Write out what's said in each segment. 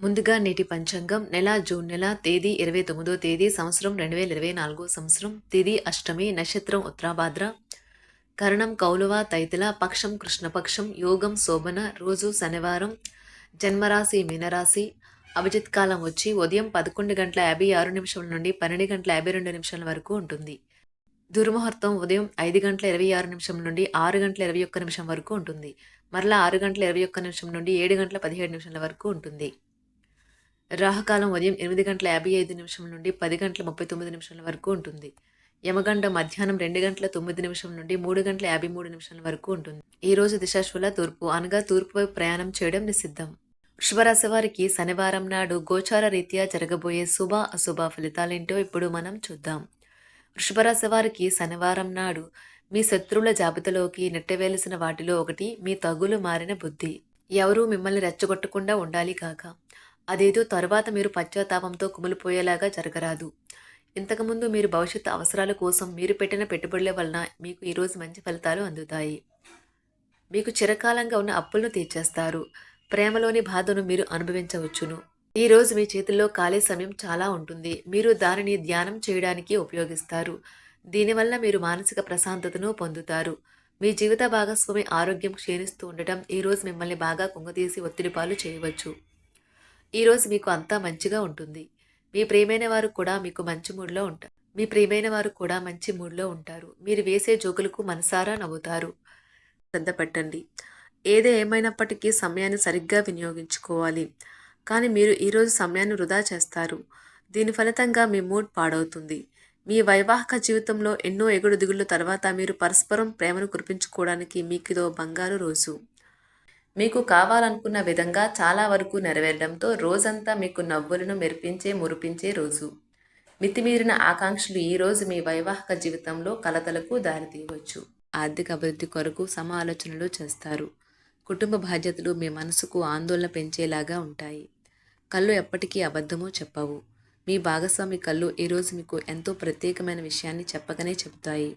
ముందుగా నేటి పంచాంగం నెల జూన్ నెల తేదీ ఇరవై తొమ్మిదో తేదీ సంవత్సరం రెండు వేల ఇరవై నాలుగో సంవత్సరం తేదీ అష్టమి నక్షత్రం ఉత్తరాభాద్ర. కరణం కౌలువ తైతిల పక్షం కృష్ణపక్షం యోగం శోభన రోజు శనివారం జన్మరాశి మీనరాశి. అభిజిత్ కాలం వచ్చి ఉదయం పదకొండు గంటల యాభై ఆరు నిమిషాల నుండి పన్నెండు గంటల యాభై రెండు నిమిషాల వరకు ఉంటుంది. దుర్ముహూర్తం ఉదయం ఐదు గంటల ఇరవై ఆరు నిమిషం నుండి ఆరు గంటల ఇరవై ఒక్క నిమిషం వరకు ఉంటుంది. మరలా ఆరు గంటల ఇరవై ఒక్క నిమిషం నుండి ఏడు గంటల పదిహేడు నిమిషాల వరకు ఉంటుంది. రాహకాలం ఉదయం ఎనిమిది గంటల యాభై ఐదు నిమిషం నుండి పది గంటల ముప్పై తొమ్మిది నిమిషాల వరకు ఉంటుంది. యమగండ మధ్యాహ్నం రెండు గంటల తొమ్మిది నిమిషం నుండి మూడు గంటల యాభై మూడు నిమిషాల వరకు ఉంటుంది. ఈ రోజు దిశాశుల తూర్పు అనగా తూర్పు వైపు ప్రయాణం చేయడం నిషిద్ధం. వృషభరాశి వారికి శనివారం నాడు గోచార రీత్యా జరగబోయే శుభ అశుభ ఫలితాలేంటో ఇప్పుడు మనం చూద్దాం. వృషభరాశి వారికి శనివారం నాడు మీ శత్రువుల జాబితాలోకి నెట్టవేలసిన వాటిలో ఒకటి మీ తగులు మారిన బుద్ధి. ఎవరూ మిమ్మల్ని రెచ్చగొట్టకుండా ఉండాలి కాక. అదేదో తర్వాత మీరు పశ్చాత్తాపంతో కుమిలిపోయేలాగా జరగరాదు. ఇంతకుముందు మీరు భవిష్యత్ అవసరాల కోసం మీరు పెట్టిన పెట్టుబడుల వలన మీకు ఈరోజు మంచి ఫలితాలు అందుతాయి. మీకు చిరకాలంగా ఉన్న అప్పులను తీర్చేస్తారు. ప్రేమలోని బాధను మీరు అనుభవించవచ్చును. ఈరోజు మీ చేతుల్లో ఖాళీ సమయం చాలా ఉంటుంది. మీరు దానిని ధ్యానం చేయడానికి ఉపయోగిస్తారు. దీనివల్ల మీరు మానసిక ప్రశాంతతను పొందుతారు. మీ జీవిత భాగస్వామి ఆరోగ్యం క్షీణిస్తూ ఉండటం ఈరోజు మిమ్మల్ని బాగా కుంగతీసి ఒత్తిడి పాలు చేయవచ్చు. ఈరోజు మీకు అంతా మంచిగా ఉంటుంది. మీ ప్రియమైన వారు కూడా మీకు మంచి మూడ్లో ఉంటారు మీ ప్రియమైన వారు కూడా మంచి మూడ్లో ఉంటారు. మీరు వేసే జోకులకు మనసారా నవ్వుతారు. శ్రద్ధ పెట్టండి ఏదే ఏమైనప్పటికీ సమయాన్ని సరిగ్గా వినియోగించుకోవాలి. కానీ మీరు ఈరోజు సమయాన్ని వృధా చేస్తారు. దీని ఫలితంగా మీ మూడ్ పాడవుతుంది. మీ వైవాహిక జీవితంలో ఎన్నో ఎగుడు దిగుళ్ళ తర్వాత మీరు పరస్పరం ప్రేమను కురిపించుకోవడానికి మీకు ఇదో బంగారు రోజు. మీకు కావాలనుకున్న విధంగా చాలా వరకు నెరవేరడంతో రోజంతా మీకు నవ్వులను మెరిపించే మురిపించే రోజు. మితిమీరిన ఆకాంక్షలు ఈ రోజు మీ వైవాహిక జీవితంలో కలతలకు దారితీయవచ్చు. ఆర్థిక అభివృద్ధి కొరకు సమ ఆలోచనలు చేస్తారు. కుటుంబ బాధ్యతలు మీ మనసుకు ఆందోళన పెంచేలాగా ఉంటాయి. కళ్ళు ఎప్పటికీ అబద్ధమో చెప్పవు. మీ భాగస్వామి కళ్ళు ఈరోజు మీకు ఎంతో ప్రత్యేకమైన విషయాన్ని చెప్పకనే చెబుతాయి.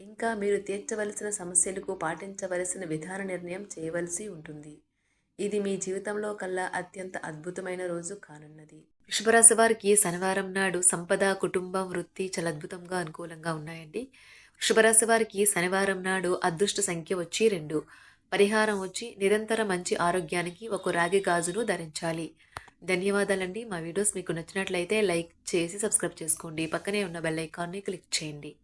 ఇంకా మీరు తీర్చవలసిన సమస్యలకు పాటించవలసిన విధాన నిర్ణయం చేయవలసి ఉంటుంది. ఇది మీ జీవితంలో కల్లా అత్యంత అద్భుతమైన రోజు కానున్నది. వృషభరాశి వారికి శనివారం నాడు సంపద కుటుంబం వృత్తి చాలా అద్భుతంగా అనుకూలంగా ఉన్నాయండి. వృషభరాశి వారికి శనివారం నాడు అదృష్ట సంఖ్య వచ్చి రెండు. పరిహారం వచ్చి నిరంతర మంచి ఆరోగ్యానికి ఒక రాగి గాజును ధరించాలి. ధన్యవాదాలండి. మా వీడియోస్ మీకు నచ్చినట్లయితే లైక్ చేసి సబ్స్క్రైబ్ చేసుకోండి. పక్కనే ఉన్న బెల్ ఐకాన్ని క్లిక్ చేయండి.